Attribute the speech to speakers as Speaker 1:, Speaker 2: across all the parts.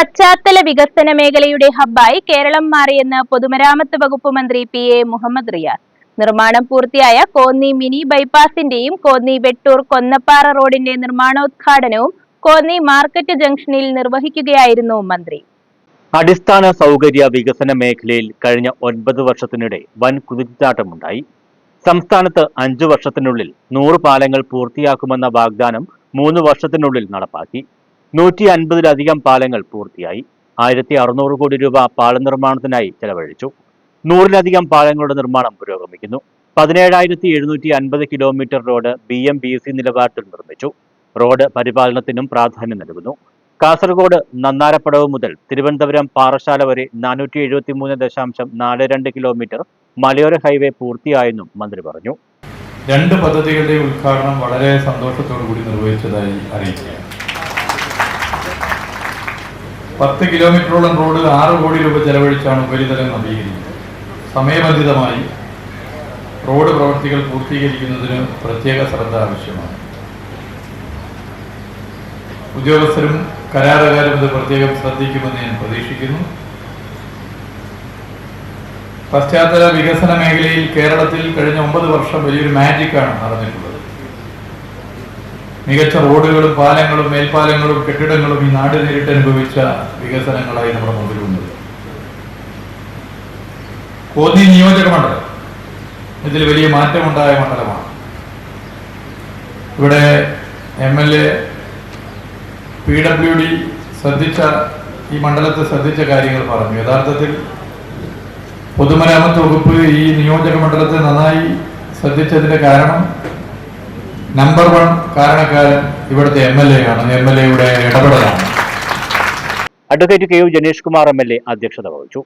Speaker 1: പശ്ചാത്തല വികസന മേഖലയുടെ ഹബ്ബായി കേരളം മാറിയെന്ന് പൊതുമരാമത്ത് വകുപ്പ് മന്ത്രി പി എ മുഹമ്മദ് റിയാസ്. നിർമ്മാണം പൂർത്തിയായ കോന്നി മിനി ബൈപ്പാസിന്റെയും കോന്നി വെട്ടൂർ കൊന്നപ്പാറ റോഡിന്റെ നിർമ്മാണോദ്ഘാടനവും കോന്നി മാർക്കറ്റ് ജംഗ്ഷനിൽ നിർവഹിക്കുകയായിരുന്നു മന്ത്രി.
Speaker 2: അടിസ്ഥാന സൗകര്യ വികസന മേഖലയിൽ കഴിഞ്ഞ ഒൻപത് വർഷത്തിനിടെ വൻ കുതിച്ചാട്ടമുണ്ടായി സംസ്ഥാനത്ത് അഞ്ചു വർഷത്തിനുള്ളിൽ നൂറ് പാലങ്ങൾ പൂർത്തിയാക്കുമെന്ന വാഗ്ദാനം മൂന്ന് വർഷത്തിനുള്ളിൽ നടപ്പാക്കി. നൂറ്റി അൻപതിലധികം പാലങ്ങൾ പൂർത്തിയായി. ആയിരത്തി അറുന്നൂറ് കോടി രൂപ പാല നിർമ്മാണത്തിനായി ചെലവഴിച്ചു. നൂറിലധികം പാലങ്ങളുടെ നിർമ്മാണം പുരോഗമിക്കുന്നു. പതിനേഴായിരത്തി എഴുന്നൂറ്റി അൻപത് kilometre road B M B C നിലവാരത്തിൽ നിർമ്മിച്ചു. റോഡ് പരിപാലനത്തിനും പ്രാധാന്യം നൽകുന്നു. കാസർഗോഡ് നന്നാരപ്പടവ് മുതൽ തിരുവനന്തപുരം പാറശാല വരെ നാനൂറ്റി എഴുപത്തി മൂന്ന് ദശാംശം നാല് രണ്ട് കിലോമീറ്റർ മലയോര ഹൈവേ പൂർത്തിയായെന്നും മന്ത്രി പറഞ്ഞു.
Speaker 3: രണ്ട് പദ്ധതികളുടെ ഉദ്ഘാടനം വളരെ സന്തോഷത്തോടു കൂടി നിർവഹിച്ചതായി അറിയിക്കുകയാണ് പത്ത് കിലോമീറ്ററോളം റോഡ് ആറ് കോടി രൂപ ചെലവഴിച്ചാണ് ഉപരിതലം നവീകരിക്കുന്നത്. സമയബന്ധിതമായി റോഡ് പ്രവൃത്തികൾ പൂർത്തീകരിക്കുന്നതിന് പ്രത്യേക ശ്രദ്ധ ആവശ്യമാണ്. ഉദ്യോഗസ്ഥരും കരാറുകാരും ഇത് പ്രത്യേകം ശ്രദ്ധിക്കുമെന്ന് ഞാൻ പ്രതീക്ഷിക്കുന്നു. പശ്ചാത്തല വികസന മേഖലയിൽ കേരളത്തിൽ കഴിഞ്ഞ ഒമ്പത് വർഷം വലിയൊരു മാജിക്കാണ് നടന്നിട്ടുള്ളത്. മികച്ച റോഡുകളും പാലങ്ങളും മേൽപ്പാലങ്ങളും കെട്ടിടങ്ങളും ഈ നാട് നേരിട്ട് അനുഭവിച്ച വികസനങ്ങളായി നമ്മുടെ മുമ്പിലുണ്ട്. കോന്നി നിയോജക മണ്ഡലം ഇതിൽ വലിയ മാറ്റമുണ്ടായ മണ്ഡലമാണ്. ഇവിടെ M L A P W D ശ്രദ്ധിച്ച ഈ മണ്ഡലത്തെ ശ്രദ്ധിച്ച കാര്യങ്ങൾ പറഞ്ഞു. യഥാർത്ഥത്തിൽ പൊതുമരാമത്ത് വകുപ്പ് ഈ നിയോജക മണ്ഡലത്തെ നന്നായി ശ്രദ്ധിച്ചതിന്റെ കാരണം നമ്പർ വൺ കാരണക്കാരൻ ഇവിടുത്തെ എം എൽ എ ആണ്. എം എൽ എയുടെ ഇടപെടലാണ്.
Speaker 2: Advocate K U Janeesh Kumar M L A അധ്യക്ഷത വഹിച്ചു.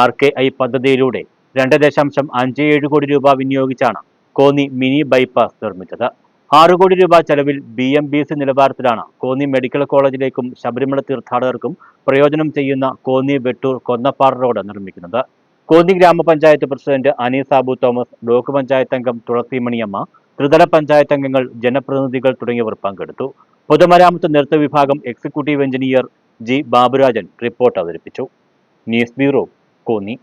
Speaker 2: ആർ കെ ഐ പദ്ധതിയിലൂടെ രണ്ട് ദശാംശം അഞ്ച് ഏഴ് കോടി രൂപ വിനിയോഗിച്ചാണ് കോന്നി മിനി ബൈപ്പാസ് നിർമ്മിച്ചത്. ആറ് കോടി രൂപ ചെലവിൽ ബി എം ബി സി നിലവാരത്തിലാണ് കോന്നി മെഡിക്കൽ കോളേജിലേക്കും ശബരിമല തീർത്ഥാടകർക്കും പ്രയോജനം ചെയ്യുന്ന കോന്നി വെട്ടൂർ കൊന്നപ്പാറ റോഡ് നിർമ്മിക്കുന്നത്. കോന്നി ഗ്രാമപഞ്ചായത്ത് president Anees Abu Thomas block panchayat അംഗം തുളസിമണിയമ്മ ത്രിതല പഞ്ചായത്ത് അംഗങ്ങൾ ജനപ്രതിനിധികൾ തുടങ്ങിയവർ പങ്കെടുത്തു. പൊതുമരാമത്ത് നൃത്ത വിഭാഗം executive engineer G Baburajan report അവതരിപ്പിച്ചു. News bureau Konni.